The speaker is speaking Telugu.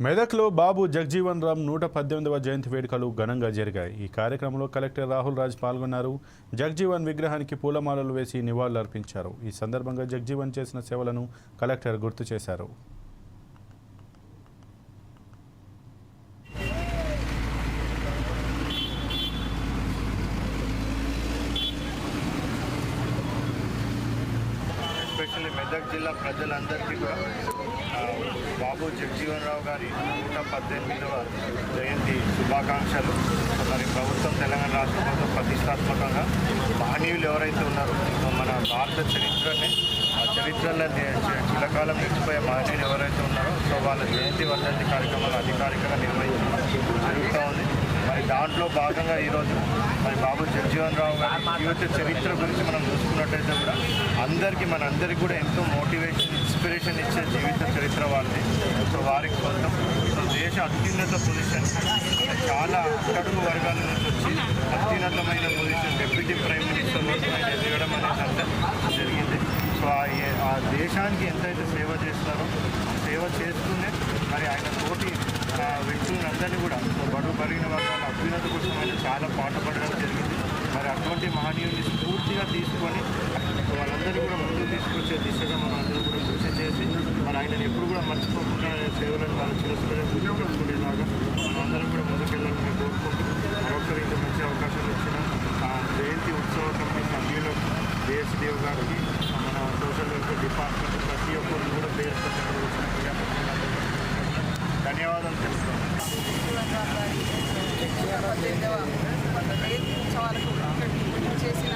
మెదక్లో బాబు జగ్జీవన్ రామ్ నూట పద్దెనిమిదవ జయంతి వేడుకలు ఘనంగా జరిగాయి. ఈ కార్యక్రమంలో కలెక్టర్ రాహుల్ రాజ్ పాల్గొన్నారు. జగ్జీవన్ విగ్రహానికి పూలమాలలు వేసి నివాళులర్పించారు. ఈ సందర్భంగా జగ్జీవన్ చేసిన సేవలను కలెక్టర్ గుర్తు చేశారు. ఎస్పెషల్లీ మెదక్ జిల్లా ప్రజలందరికీ కూడా బాబు జగజీవన్ రావు గారి నూట పద్దెనిమిదవ జయంతి శుభాకాంక్షలు. మరి ప్రభుత్వం తెలంగాణ రాష్ట్ర ప్రభుత్వం ప్రతిష్టాత్మకంగా మహనీయులు ఎవరైతే ఉన్నారో మన భారత చరిత్రని ఆ చరిత్రలో చిరకాలం నిలిచిపోయే మహనీయులు ఎవరైతే ఉన్నారో సో వాళ్ళ జయంతి వర్ధంతి కార్యక్రమాలు అధికారికంగా నిర్వహించడం జరుగుతూ ఉంది. మరి దాంట్లో భాగంగా ఈరోజు మరి బాబు జగజీవన్ రావు గారి యువత చరిత్ర గురించి మనం చూసుకున్నట్టయితే కూడా అందరికీ మన అందరికీ కూడా ఎంతో మోటివేషన్ ఇన్స్పిరేషన్ ఇచ్చే జీవిత చరిత్ర వాళ్ళది. సో వారికి కొంచెం సో దేశ అత్యున్నత పొజిషన్ చాలా అట్టడుగు వర్గాల నుంచి వచ్చి అత్యున్నతమైన పొజిషన్ డిప్యూటీ ప్రైమ్ మినిస్టర్ ఎదగడం అనేది అంతా జరిగింది. సో ఆ దేశానికి ఎంతైతే సేవ చేస్తారో సేవ చేస్తూనే మరి ఆయన తోటి వ్యక్తులందరినీ కూడా బడుగు పరిగిన వర్గాల అభ్యున్నతి కోసం ఆయన చాలా పాటుపడడం జరిగింది. మరి అటువంటి మహనీయుని స్ఫూర్తిగా తీసుకొని వాళ్ళందరినీ కూడా ముందుకు తీసుకొచ్చే దిశగా మనం అందరూ కూడా కృషి చేసి మరి ఆయనను ఎప్పుడు కూడా మర్చిపోకుండా సేవలను వాళ్ళు చిరస్మరణ గుర్తుపెట్టుకునేలాగా మనందరం కూడా ముందుకెళ్ళాలని కోరుకుంటూ మరొకరు ఇంత మంచి అవకాశం ఇచ్చిన జయంతి ఉత్సవ కమిటీ సభ్యులు దేవ్ గారికి మన సోషల్ వెల్ఫేర్ డిపార్ట్మెంట్ ప్రతి ఒక్కరు కూడా పేరు ధన్యవాదాలు తెలుస్తాను చేసిన